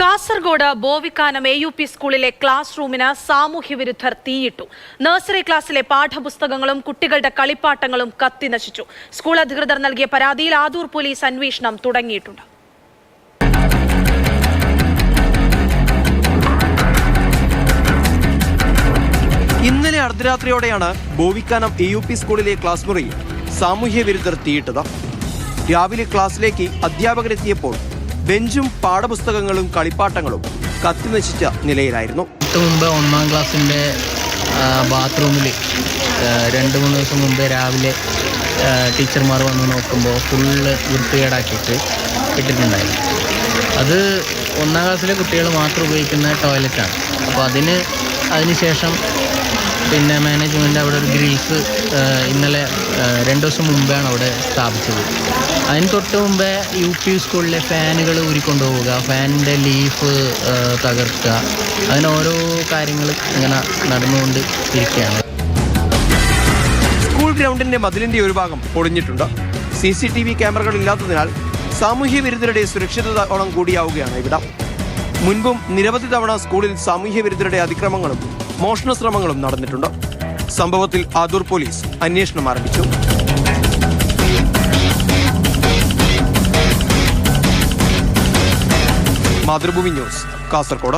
Kasaragod Bovikkanam A U P സ്കൂളിലെ class റൂമിന് സാമൂഹ്യ വിരുദ്ധർ തീയിട്ടു. നഴ്സറി ക്ലാസ്സിലെ പാഠപുസ്തകങ്ങളും കുട്ടികളുടെ കളിപ്പാട്ടങ്ങളും കത്തി നശിച്ചു. സ്കൂൾ അധികൃതർ നൽകിയ പരാതിയിൽ ആദൂർ പോലീസ് അന്വേഷണം തുടങ്ങിയിട്ടുണ്ട്. ഇന്നലെ അർദ്ധരാത്രിയോടെയാണ് ബോവിക്കാനം എ യു പി സ്കൂളിലെ ക്ലാസ് മുറിയിൽ സാമൂഹ്യ വിരുദ്ധർ തീയിട്ടത്. രാവിലെ ക്ലാസ്സിലേക്ക് അധ്യാപകരെത്തിയപ്പോൾ ബെഞ്ചും പാഠപുസ്തകങ്ങളും കളിപ്പാട്ടങ്ങളും കത്തിനശിച്ച നിലയിലായിരുന്നു. മുമ്പ് ഒന്നാം ക്ലാസ്സിന്റെ ബാത്റൂമിൽ രണ്ട് മൂന്ന് ദിവസം മുമ്പ് രാവിലെ ടീച്ചർമാർ വന്ന് നോക്കുമ്പോൾ ഫുള്ള് വൃത്തികേടാക്കിയിട്ട് ഇട്ടിട്ടുണ്ടായിരുന്നു. അത് ഒന്നാം ക്ലാസ്സിലെ കുട്ടികൾ മാത്രം ഉപയോഗിക്കുന്ന ടോയ്ലറ്റാണ്. അപ്പോൾ അതിന് അതിന് ശേഷം പിന്നെ മാനേജ്മെന്റ് അവിടെ ഒരു ഗ്രിൽസ് ഇന്നലെ രണ്ട് ദിവസം മുമ്പാണ് അവിടെ സ്ഥാപിച്ചത്. അതിന് തൊട്ട് മുമ്പേ യു പി സ്കൂളിലെ ഫാനുകൾ ഊരിക്കൊണ്ടുപോവുക ഫാനിന്റെ ലീഫ് തകർക്കുക അങ്ങനെ ഓരോ കാര്യങ്ങൾ ഇങ്ങനെ നടന്നുകൊണ്ട് ഇരിക്കുകയാണ്. സ്കൂൾ ഗ്രൗണ്ടിന്റെ മതിലിന്റെ ഒരു ഭാഗം പൊളിഞ്ഞിട്ടുണ്ട്. സി സി ടി വി ക്യാമറകൾ ഇല്ലാത്തതിനാൽ സാമൂഹ്യ വിരുദ്ധരുടെ സുരക്ഷിതത ഓണം കൂടിയാവുകയാണ് ഇവിടം. മുൻപും നിരവധി തവണ സ്കൂളിൽ സാമൂഹ്യ വിരുദ്ധരുടെ അതിക്രമങ്ങളും മോഷണ ശ്രമങ്ങളും നടന്നിട്ടുണ്ട്. സംഭവത്തിൽ ആദൂർ പോലീസ് അന്വേഷണം ആരംഭിച്ചു. മാതൃഭൂമി ന്യൂസ് കാസർഗോഡ്